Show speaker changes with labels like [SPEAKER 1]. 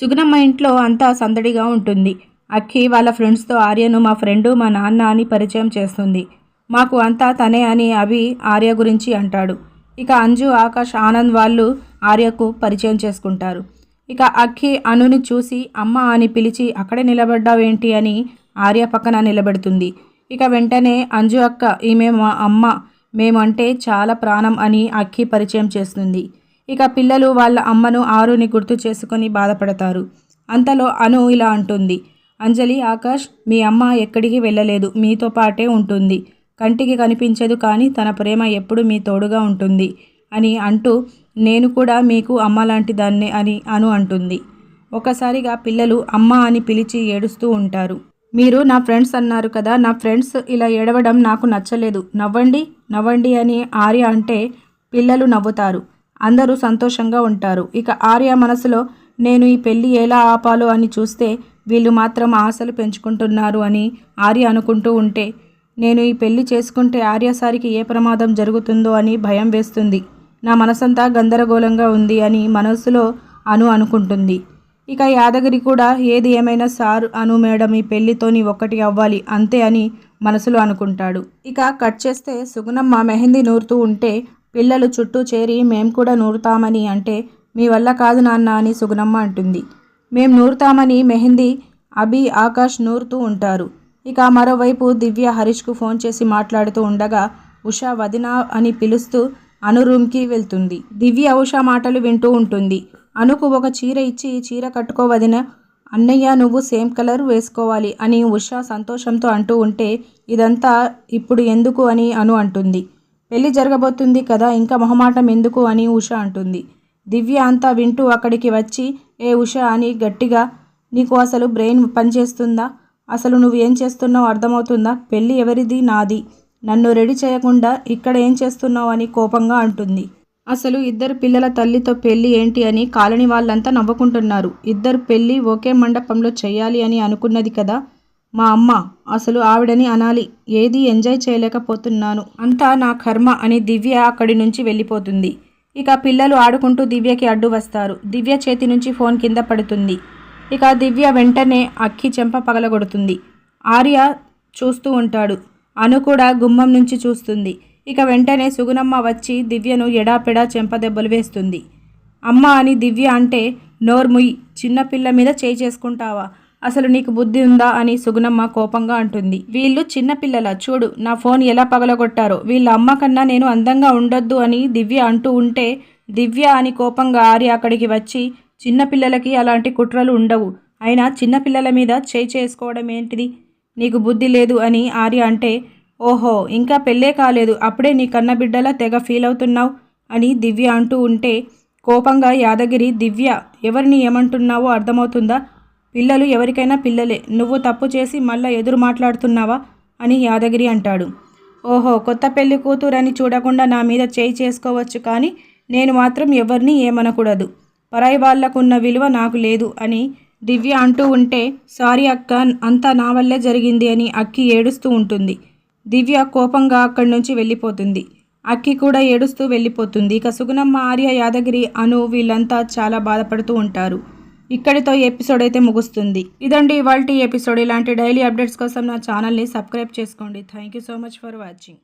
[SPEAKER 1] సుగుణమ్మ ఇంట్లో అంతా సందడిగా ఉంటుంది. అక్కి వాళ్ళ ఫ్రెండ్స్తో ఆర్యను మా ఫ్రెండు మా నాన్న అని పరిచయం చేస్తుంది. మాకు అంతా తనే అని అభి ఆర్య గురించి అంటాడు. ఇక అంజు ఆకాష్ ఆనంద్ వాళ్ళు ఆర్యకు పరిచయం చేసుకుంటారు. ఇక అక్కి అనుని చూసి అమ్మ అని పిలిచి అక్కడే నిలబడ్డావేంటి? అని ఆర్య పక్కన నిలబెడుతుంది. ఇక వెంటనే అంజు అక్క ఈమె మా అమ్మ. మేమంటే చాలా ప్రాణం అని అక్కి పరిచయం చేస్తుంది. ఇక పిల్లలు వాళ్ళ అమ్మను ఆరుని గుర్తు చేసుకొని బాధపడతారు. అంతలో అను ఇలా అంటుంది. అంజలి ఆకాష్ మీ అమ్మ ఎక్కడికి వెళ్ళలేదు. మీతో పాటే ఉంటుంది. కంటికి కనిపించదు కానీ తన ప్రేమ ఎప్పుడు మీ తోడుగా ఉంటుంది అని అంటూ నేను కూడా మీకు అమ్మ లాంటి దాన్నే అని అను అంటుంది. ఒకసారిగా పిల్లలు అమ్మ అని పిలిచి ఏడుస్తూ ఉంటారు. మీరు నా ఫ్రెండ్స్ అన్నారు కదా నా ఫ్రెండ్స్ ఇలా ఏడవడం నాకు నచ్చలేదు. నవ్వండి నవ్వండి అని ఆర్య అంటే పిల్లలు నవ్వుతారు. అందరూ సంతోషంగా ఉంటారు. ఇక ఆర్య మనసులో నేను ఈ పెళ్ళి ఎలా ఆపాలో అని చూస్తే వీళ్ళు మాత్రం ఆశలు పెంచుకుంటున్నారు అని ఆర్య అనుకుంటూ ఉంటే నేను ఈ పెళ్ళి చేసుకుంటే ఆర్యసారికి ఏ ప్రమాదం జరుగుతుందో అని భయం వేస్తుంది. నా మనసంతా గందరగోళంగా ఉంది అని మనసులో అను అనుకుంటుంది. ఇక యాదగిరి కూడా ఏది ఏమైనా సార్ అను మేడం ఈ పెళ్ళితోని ఒక్కటి అవ్వాలి అంతే అని మనసులో అనుకుంటాడు. ఇక కట్ చేస్తే సుగుణమ్మ మెహందీ నూరుతూ ఉంటే పిల్లలు చుట్టూ చేరి మేం కూడా నూరుతామని అంటే మీ వల్ల కాదు నాన్న అని సుగుణమ్మ అంటుంది. మేం నూరుతామని మెహందీ అభి ఆకాష్ నూరుతూ ఉంటారు. ఇక మరోవైపు దివ్య హరీష్కు ఫోన్ చేసి మాట్లాడుతూ ఉండగా ఉషా వదినా అని పిలుస్తూ అను రూమ్కి వెళ్తుంది. దివ్య ఉషా మాటలు వింటూ ఉంటుంది. అనుకు ఒక చీర ఇచ్చి చీర కట్టుకో వదిన అన్నయ్య నువ్వు సేమ్ కలర్ వేసుకోవాలి అని ఉషా సంతోషంతో అంటూ ఉంటే ఇదంతా ఇప్పుడు ఎందుకు అని అను అంటుంది. పెళ్ళి జరగబోతుంది కదా ఇంకా మొహమాటం ఎందుకు అని ఉష అంటుంది. దివ్య అంతా వింటూ అక్కడికి వచ్చి ఏ ఉష అని గట్టిగా నీకు అసలు బ్రెయిన్ పనిచేస్తుందా? అసలు నువ్వు ఏం చేస్తున్నావు అర్థమవుతుందా? పెళ్ళి ఎవరిది? నాది. నన్ను రెడీ చేయకుండా ఇక్కడ ఏం చేస్తున్నావు అని కోపంగా అంటుంది. అసలు ఇద్దరు పిల్లల తల్లితో పెళ్ళి ఏంటి అని కాలనీ వాళ్ళంతా నవ్వుకుంటున్నారు. ఇద్దరు పెళ్ళి ఒకే మండపంలో చేయాలి అని అనుకున్నది కదా మా అమ్మ అసలు ఆవిడని అనాలి. ఏది ఎంజాయ్ చేయలేకపోతున్నాను. అంతా నా కర్మ అని దివ్య అక్కడి నుంచి వెళ్ళిపోతుంది. ఇక పిల్లలు ఆడుకుంటూ దివ్యకి అడ్డు వస్తారు. దివ్య చేతి నుంచి ఫోన్ కింద పడుతుంది. ఇక దివ్య వెంటనే అక్కి చెంప పగలగొడుతుంది. ఆర్య చూస్తూ ఉంటాడు. అను కూడా గుమ్మం నుంచి చూస్తుంది. ఇక వెంటనే సుగుణమ్మ వచ్చి దివ్యను ఎడాపెడా చెంపదెబ్బలు వేస్తుంది. అమ్మ అని దివ్య అంటే నోర్ముయ్ చిన్నపిల్ల మీద చేయి చేసుకుంటావా? అసలు నీకు బుద్ధి ఉందా అని సుగుణమ్మ కోపంగా అంటుంది. వీళ్ళు చిన్నపిల్లల చూడు నా ఫోన్ ఎలా పగలగొట్టారో. వీళ్ళ అమ్మ కన్నా నేను అందంగా ఉండొద్దు అని దివ్య అంటూ ఉంటే దివ్య అని కోపంగా ఆర్య అక్కడికి వచ్చి చిన్నపిల్లలకి అలాంటి కుట్రలు ఉండవు. అయినా చిన్నపిల్లల మీద చేయి చేసుకోవడం ఏంటిది? నీకు బుద్ధి లేదు అని ఆర్య అంటే ఓహో ఇంకా పెళ్ళే కాలేదు. అప్పుడే నీ కన్న బిడ్డలా తెగ ఫీల్ అవుతున్నావు అని దివ్య అంటూ ఉంటే కోపంగా యాదగిరి దివ్య ఎవరిని ఏమంటున్నావో అర్థమవుతుందా? పిల్లలు ఎవరికైనా పిల్లలే. నువ్వు తప్పు చేసి మళ్ళా ఎదురు మాట్లాడుతున్నావా? అని యాదగిరి అంటాడు. ఓహో కొత్త పెళ్ళి కూతురని చూడకుండా నా మీద చేయి చేసుకోవచ్చు కానీ నేను మాత్రం ఎవరిని ఏమనకూడదు. పరాయి వాళ్ళకున్న విలువ నాకు లేదు అని దివ్య అంటూ ఉంటే సారీ అక్క అంతా నా వల్లే జరిగింది అని అక్కి ఏడుస్తూ ఉంటుంది. దివ్య కోపంగా అక్కడి నుంచి వెళ్ళిపోతుంది. అక్కి కూడా ఏడుస్తూ వెళ్ళిపోతుంది. ఇక సుగుణమ్మ ఆర్య యాదగిరి అను వీళ్ళంతా చాలా బాధపడుతూ ఉంటారు. ఇక్కడితో ఎపిసోడ్ అయితే ముగుస్తుంది. ఇదండి ఇవాళ ఎపిసోడ్ ఇలాంటి డైలీ అప్డేట్స్ కోసం నా ఛానల్ని సబ్స్క్రైబ్ చేసుకోండి. Thank you so much for watching